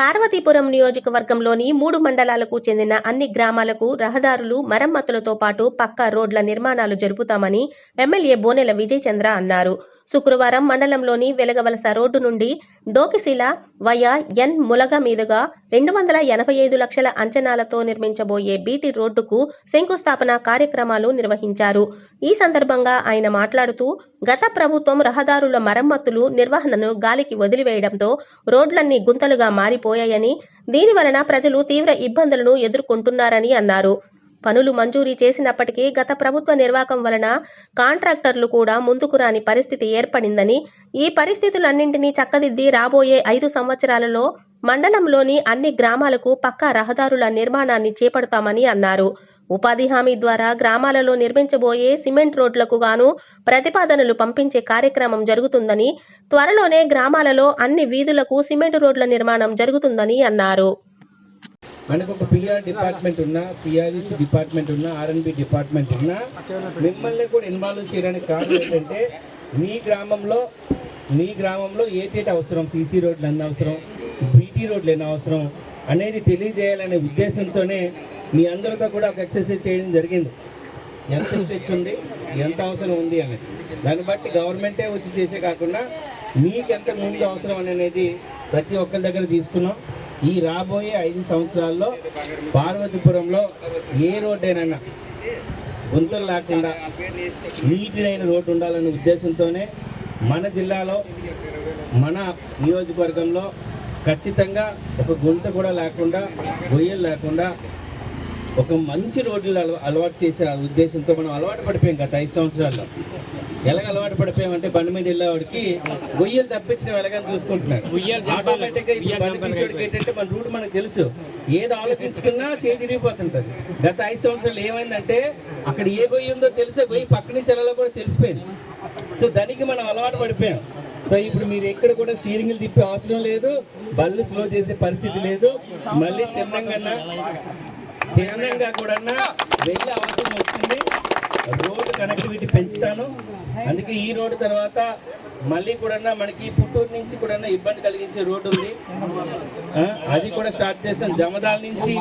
పార్వతీపురం నియోజకవర్గంలోని మూడు మండలాలకు చెందిన అన్ని గ్రామాలకు రహదారులు మరమ్మతులతో పాటు పక్కా రోడ్ల నిర్మాణాలు జరుపుతామని ఎమ్మెల్యే బోనెల విజయచంద్ర అన్నారు. శుక్రవారం మండలంలోని వెలగవలస రోడ్డు నుండి డోకిశిల వయా ఎన్ ములగ మీదుగా రెండు వందల ఎనభై ఐదు లక్షల అంచనాలతో నిర్మించబోయే బీటీ రోడ్డుకు శంకుస్థాపన కార్యక్రమాలు నిర్వహించారు. ఈ సందర్భంగా ఆయన మాట్లాడుతూ గత ప్రభుత్వం రహదారుల మరమ్మతులు నిర్వహణను గాలికి వదిలివేయడంతో రోడ్లన్నీ గుంతలుగా మారిపోయాయని దీని వలన ప్రజలు తీవ్ర ఇబ్బందులను ఎదుర్కొంటున్నారని అన్నారు. పనులు మంజూరీ చేసినప్పటికీ గత ప్రభుత్వ నిర్వాకం వలన కాంట్రాక్టర్లు కూడా ముందుకు రాని పరిస్థితి ఏర్పడిందని ఈ పరిస్థితులన్నింటినీ చక్కదిద్ది రాబోయే ఐదు సంవత్సరాలలో మండలంలోని అన్ని గ్రామాలకు పక్కా రహదారుల నిర్మాణాన్ని చేపడతామని అన్నారు. ఉపాధి హామీ ద్వారా గ్రామాలలో నిర్మించబోయే సిమెంట్ రోడ్లకు గాను ప్రతిపాదనలు పంపించే కార్యక్రమం జరుగుతుందని త్వరలోనే గ్రామాలలో అన్ని వీధులకు సిమెంట్ రోడ్ల నిర్మాణం జరుగుతుందని అన్నారు. మనకు ఒక పిఆర్ డిపార్ట్మెంట్ ఉన్నా పిఆర్ఈసి డిపార్ట్మెంట్ ఉన్నా ఆర్ఎన్బి డిపార్ట్మెంట్ ఉన్నా మిమ్మల్ని కూడా ఇన్వాల్వ్ చేయడానికి కారణం ఏంటంటే మీ గ్రామంలో మీ గ్రామంలో ఏటేటి అవసరం సీసీ రోడ్లు ఎన్ని అవసరం బీటీ రోడ్లు ఎన్ని అవసరం అనేది తెలియజేయాలనే ఉద్దేశంతోనే మీ అందరితో కూడా ఒక ఎక్సర్సైజ్ చేయడం జరిగింది. ఎంత స్ట్రెచ్ ఉంది ఎంత అవసరం ఉంది అనేది దాన్ని బట్టి గవర్నమెంటే వచ్చి చేసే కాకుండా మీకు ఎంత ముందు అవసరం అనేది ప్రతి ఒక్కరి దగ్గర తీసుకున్నాం. ఈ రాబోయే ఐదు సంవత్సరాల్లో పార్వతీపురంలో ఏ రోడ్డేనన్నా గుంతలు లేకుండా నీటినైన రోడ్డు ఉండాలనే ఉద్దేశంతోనే మన జిల్లాలో మన నియోజకవర్గంలో ఖచ్చితంగా ఒక గుంత కూడా లేకుండా గొయ్యలు లేకుండా ఒక మంచి రోడ్లు అలవా అలవాటు చేసే ఆ ఉద్దేశంతో మనం అలవాటు పడిపోయాం గత ఐదు సంవత్సరాల్లో. ఎలాగ అలవాటు పడిపోయామంటే బండి మీద వెళ్ళేవాడికి గొయ్యలు తప్పించిన ఎలాగని చూసుకుంటున్నాడు ఆటోమేటిక్గా ఇప్పుడు బండి తీసేవాడికి ఏంటంటే మన రూట్ మనకు తెలుసు. ఏది ఆలోచించుకున్నా చేయి తిరిగిపోతుంటది. గత ఐదు సంవత్సరాలు ఏమైందంటే అక్కడ ఏ గొయ్యి ఉందో తెలిసే? గొయ్యి పక్క నుంచి వెళ్ళాలో కూడా తెలిసిపోయింది. సో దానికి మనం అలవాటు పడిపోయాం. సో ఇప్పుడు మీరు ఎక్కడ కూడా స్టీరింగ్లు తిప్పే అవసరం లేదు. బళ్ళు స్లో చేసే పరిస్థితి లేదు. మళ్ళీ తిన్నంగా తిన్నంగా కూడా వెళ్ళే అవసరం వచ్చింది రోడ్డు కనెక్టివిటీ పెంచుతాను. అందుకే ఈ రోడ్డు తర్వాత మళ్ళీ కూడా మనకి పుట్టూరు నుంచి కూడా ఇబ్బంది కలిగించే రోడ్డు ఉంది. అది కూడా స్టార్ట్ చేస్తాం. జమదాల నుంచి.